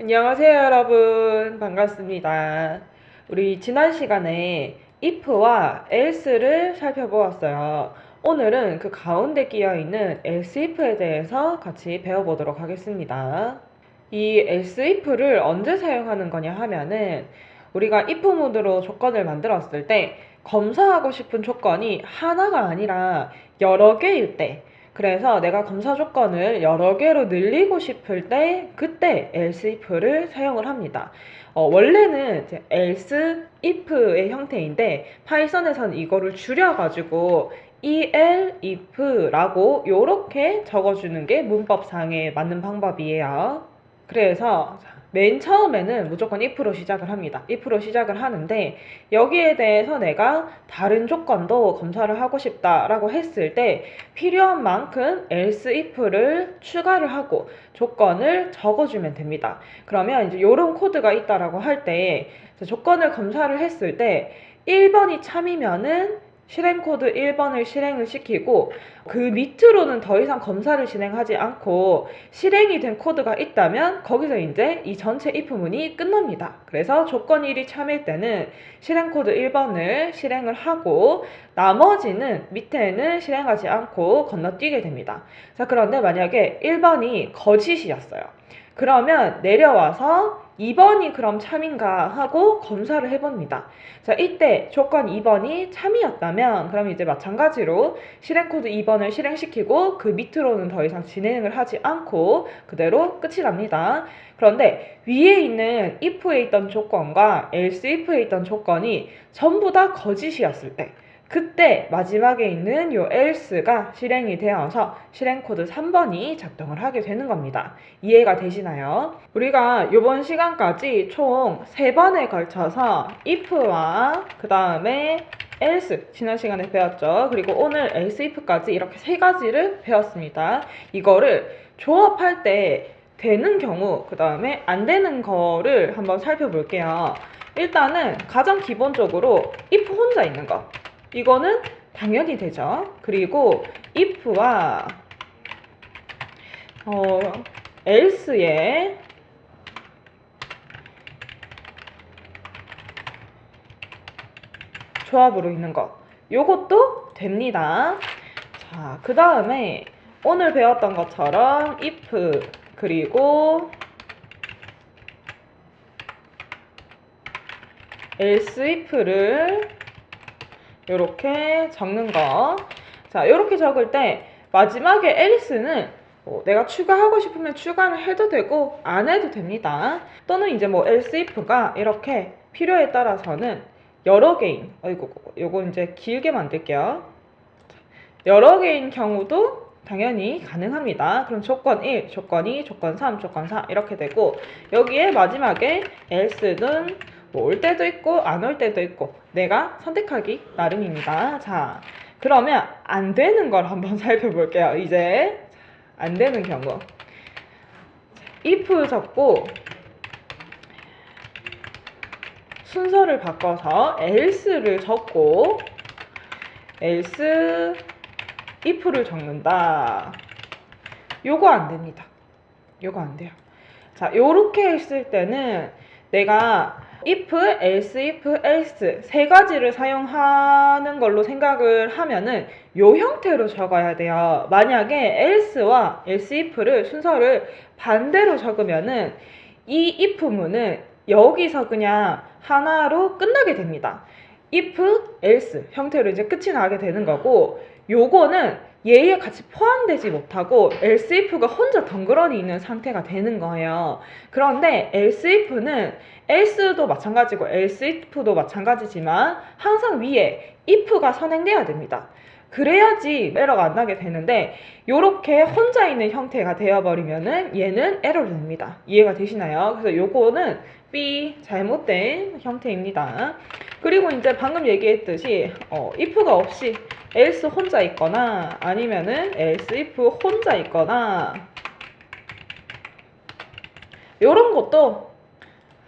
안녕하세요, 여러분. 반갑습니다. 우리 지난 시간에 if와 else를 살펴보았어요. 오늘은 그 가운데 끼어 있는 else if에 대해서 같이 배워보도록 하겠습니다. 이 else if를 언제 사용하는 거냐 하면은 우리가 if 모드로 조건을 만들었을 때 검사하고 싶은 조건이 하나가 아니라 여러 개일 때 그래서 내가 검사 조건을 여러 개로 늘리고 싶을 때 그때 else if를 사용을 합니다. 어, 원래는 이제 else if의 형태인데 파이썬에서는 이거를 줄여가지고 el if라고 이렇게 적어주는 게 문법상에 맞는 방법이에요. 그래서 맨 처음에는 무조건 if로 시작을 합니다. if로 시작을 하는데 여기에 대해서 내가 다른 조건도 검사를 하고 싶다라고 했을 때 필요한 만큼 else if를 추가를 하고 조건을 적어주면 됩니다. 그러면 이제 이런 코드가 있다라고 할 때 조건을 검사를 했을 때 1번이 참이면은 실행 코드 1번을 실행을 시키고 그 밑으로는 더 이상 검사를 진행하지 않고 실행이 된 코드가 있다면 거기서 이제 이 전체 if문이 끝납니다. 그래서 조건 1이 참일 때는 실행 코드 1번을 실행을 하고 나머지는 밑에는 실행하지 않고 건너뛰게 됩니다. 자, 그런데 만약에 1번이 거짓이었어요. 그러면 내려와서 2번이 그럼 참인가 하고 검사를 해봅니다. 자, 이때 조건 2번이 참이었다면 그럼 이제 마찬가지로 실행 코드 2번을 실행시키고 그 밑으로는 더 이상 진행을 하지 않고 그대로 끝이 납니다. 그런데 위에 있는 if에 있던 조건과 else if에 있던 조건이 전부 다 거짓이었을 때 그때 마지막에 있는 요 else가 실행이 되어서 실행 코드 3번이 작동을 하게 되는 겁니다. 이해가 되시나요? 우리가 이번 시간까지 총 3번에 걸쳐서 if와 그 다음에 else 지난 시간에 배웠죠. 그리고 오늘 else if까지 이렇게 세 가지를 배웠습니다. 이거를 조합할 때 되는 경우 그 다음에 안 되는 거를 한번 살펴볼게요. 일단은 가장 기본적으로 if 혼자 있는 거 이거는 당연히 되죠. 그리고 if와 어, else의 조합으로 있는 거. 요것도 됩니다. 자, 그 다음에 오늘 배웠던 것처럼 if 그리고 else if를 이렇게 적는 거. 자, 이렇게 적을 때 마지막에 else는 뭐 내가 추가하고 싶으면 추가를 해도 되고 안 해도 됩니다. 또는 이제 뭐 else if가 이렇게 필요에 따라서는 여러 개인, 어이구, 요거 이제 길게 만들게요. 여러 개인 경우도 당연히 가능합니다. 그럼 조건 1, 조건 2, 조건 3, 조건 4 이렇게 되고 여기에 마지막에 else는 뭐 올 때도 있고 안 올 때도 있고 내가 선택하기 나름입니다. 자, 그러면 안 되는 걸 한번 살펴볼게요. 이제 안 되는 경우 if 적고 순서를 바꿔서 else를 적고 else if를 적는다. 요거 안 됩니다. 요거 안 돼요. 자, 요렇게 했을 때는 내가 if, else, if, else 세 가지를 사용하는 걸로 생각을 하면은 요 형태로 적어야 돼요. 만약에 else와 else, if를 순서를 반대로 적으면은 이 if문은 여기서 그냥 하나로 끝나게 됩니다. if, else 형태로 이제 끝이 나게 되는 거고 요거는 얘에 같이 포함되지 못하고 if가 혼자 덩그러니 있는 상태가 되는 거예요. 그런데 if는 else도 마찬가지고 if도 마찬가지지만 항상 위에 if가 선행돼야 됩니다. 그래야지 에러가 안 나게 되는데 요렇게 혼자 있는 형태가 되어버리면은 얘는 에러를 냅니다. 이해가 되시나요? 그래서 요거는 B 잘못된 형태입니다. 그리고 이제 방금 얘기했듯이 어, if가 없이 else 혼자 있거나 아니면은 else if 혼자 있거나 요런 것도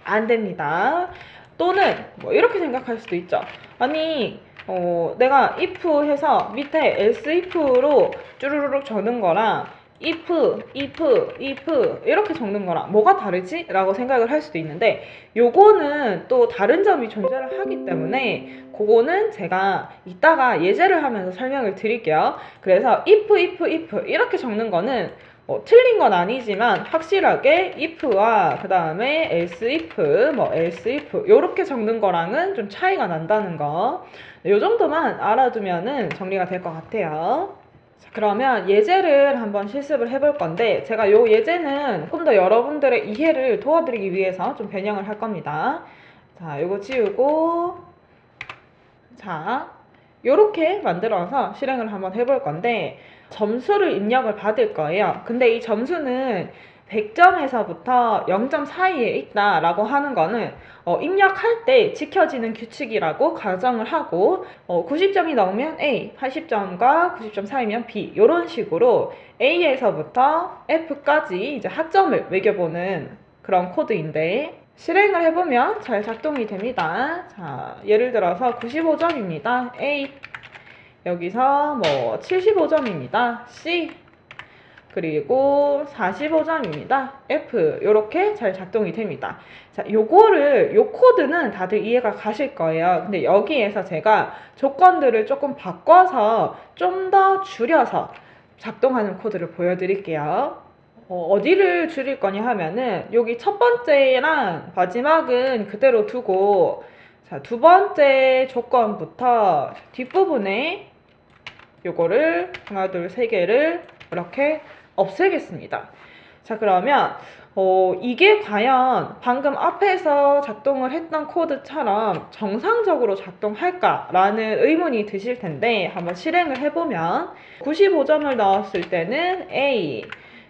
안 됩니다. 또는 뭐 이렇게 생각할 수도 있죠. 아니 어, 내가 if 해서 밑에 else if로 쭈루루룩 적는 거랑 if, if, if 이렇게 적는 거랑 뭐가 다르지? 라고 생각을 할 수도 있는데 요거는 또 다른 점이 존재를 하기 때문에 그거는 제가 이따가 예제를 하면서 설명을 드릴게요. 그래서 if, if, if 이렇게 적는 거는 뭐 틀린 건 아니지만 확실하게 if와 그 다음에 else if, 뭐 else if 이렇게 적는 거랑은 좀 차이가 난다는 거. 이 정도만 알아두면은 정리가 될 것 같아요. 자, 그러면 예제를 한번 실습을 해볼 건데 제가 요 예제는 조금 더 여러분들의 이해를 도와드리기 위해서 좀 변형을 할 겁니다. 자, 요거 지우고 자, 요렇게 만들어서 실행을 한번 해볼 건데 점수를 입력을 받을 거예요. 근데 이 점수는 100점에서부터 0점 사이에 있다라고 하는 거는 어, 입력할 때 지켜지는 규칙이라고 가정을 하고 어, 90점이 넘으면 A, 80점과 90점 사이면 B 이런 식으로 A에서부터 F까지 이제 학점을 매겨보는 그런 코드인데 실행을 해보면 잘 작동이 됩니다. 자, 예를 들어서 95점입니다. A 여기서 뭐 75점입니다. C 그리고 45점입니다. F 이렇게 잘 작동이 됩니다. 자, 요거를 요 코드는 다들 이해가 가실 거예요. 근데 여기에서 제가 조건들을 조금 바꿔서 좀 더 줄여서 작동하는 코드를 보여드릴게요. 어, 디를 줄일 거냐 하면은 여기 첫 번째랑 마지막은 그대로 두고 자, 두 번째 조건부터 뒷부분에 요거를 하나, 둘, 세 개를 이렇게 없애겠습니다. 자, 그러면 어, 이게 과연 방금 앞에서 작동을 했던 코드처럼 정상적으로 작동할까라는 의문이 드실 텐데 한번 실행을 해보면 95점을 넣었을 때는 A,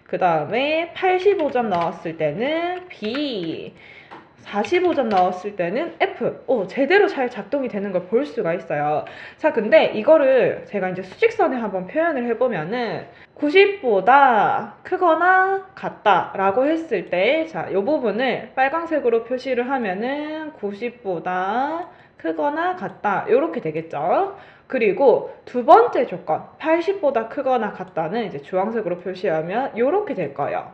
그 다음에 85점 넣었을 때는 B, 45점 넣었을 때는 F. 오, 제대로 잘 작동이 되는 걸 볼 수가 있어요. 자, 근데 이거를 제가 이제 수직선에 한번 표현을 해보면은 90보다 크거나 같다 라고 했을 때, 자, 이 부분을 빨강색으로 표시를 하면은 90보다 크거나 같다. 이렇게 되겠죠. 그리고 두 번째 조건, 80보다 크거나 같다는 이제 주황색으로 표시하면 이렇게 될 거예요.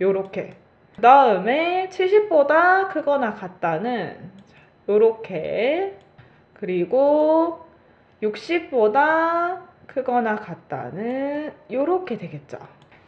요렇게. 그 다음에 70보다 크거나 같다는 요렇게. 그리고 60보다 크거나 같다는 요렇게 되겠죠.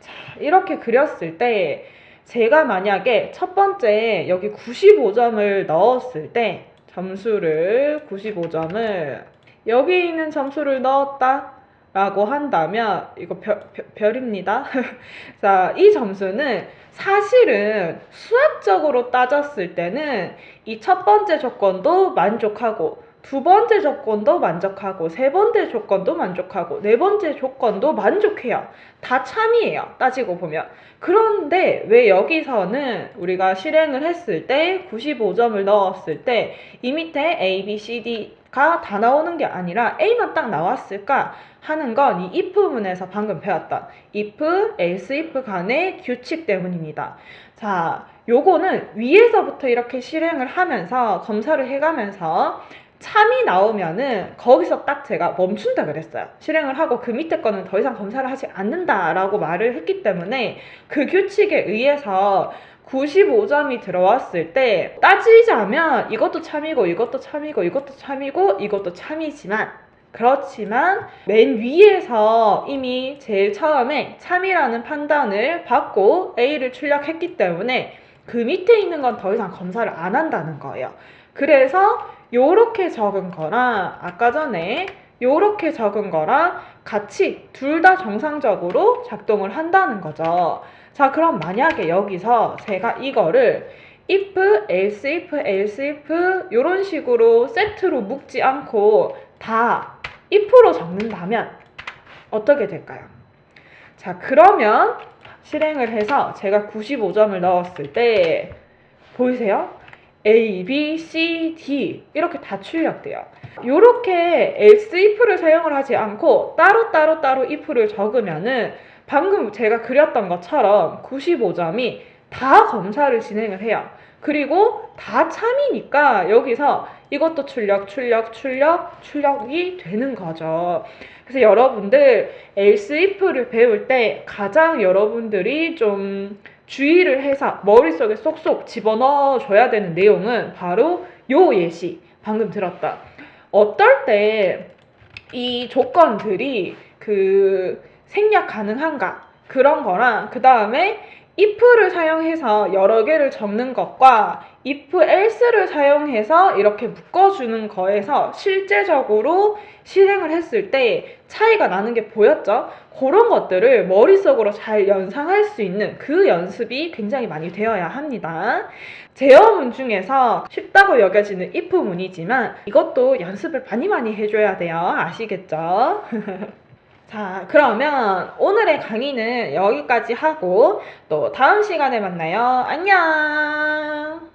자, 이렇게 그렸을 때 제가 만약에 첫 번째 여기 95점을 넣었을 때 점수를 95점을 여기 있는 점수를 넣었다 라고 한다면 이거 별, 별, 별 입니다. 자, 이 점수는 사실은 수학적으로 따졌을 때는 이 첫 번째 조건도 만족하고 두 번째 조건도 만족하고 세 번째 조건도 만족하고 네 번째 조건도 만족해요. 다 참이에요. 따지고 보면. 그런데 왜 여기서는 우리가 실행을 했을 때 95점을 넣었을 때 이 밑에 A, B, C, D가 다 나오는 게 아니라 A만 딱 나왔을까 하는 건 이 if 문에서 방금 배웠던 if, else, if 간의 규칙 때문입니다. 자, 요거는 위에서부터 이렇게 실행을 하면서 검사를 해가면서 참이 나오면은 거기서 딱 제가 멈춘다 그랬어요. 실행을 하고 그 밑에 거는 더 이상 검사를 하지 않는다라고 말을 했기 때문에 그 규칙에 의해서 95점이 들어왔을 때 따지자면 이것도 참이고 이것도 참이고 이것도 참이고 이것도 참이지만 그렇지만 맨 위에서 이미 제일 처음에 참이라는 판단을 받고 A를 출력했기 때문에 그 밑에 있는 건 더 이상 검사를 안 한다는 거예요. 그래서 요렇게 적은 거랑 아까 전에 요렇게 적은 거랑 같이 둘 다 정상적으로 작동을 한다는 거죠. 자, 그럼 만약에 여기서 제가 이거를 if, else if, else if 이런 식으로 세트로 묶지 않고 다 if로 적는다면 어떻게 될까요? 자, 그러면 실행을 해서 제가 95점을 넣었을 때 보이세요? A, B, C, D 이렇게 다 출력돼요. 이렇게 else if를 사용을 하지 않고 따로 따로 따로 if를 적으면은 방금 제가 그렸던 것처럼 95점이 다 검사를 진행을 해요. 그리고 다 참이니까 여기서 이것도 출력, 출력, 출력, 출력이 되는 거죠. 그래서 여러분들 else if를 배울 때 가장 여러분들이 좀 주의를 해서 머릿속에 쏙쏙 집어넣어 줘야 되는 내용은 바로 요 예시 방금 들었다. 어떨 때 이 조건들이 그 생략 가능한가 그런 거랑 그 다음에 if를 사용해서 여러 개를 적는 것과 if else를 사용해서 이렇게 묶어주는 거에서 실제적으로 실행을 했을 때 차이가 나는 게 보였죠? 그런 것들을 머릿속으로 잘 연상할 수 있는 그 연습이 굉장히 많이 되어야 합니다. 제어문 중에서 쉽다고 여겨지는 if 문이지만 이것도 연습을 많이 많이 해줘야 돼요. 아시겠죠? 자, 그러면 오늘의 강의는 여기까지 하고 또 다음 시간에 만나요. 안녕!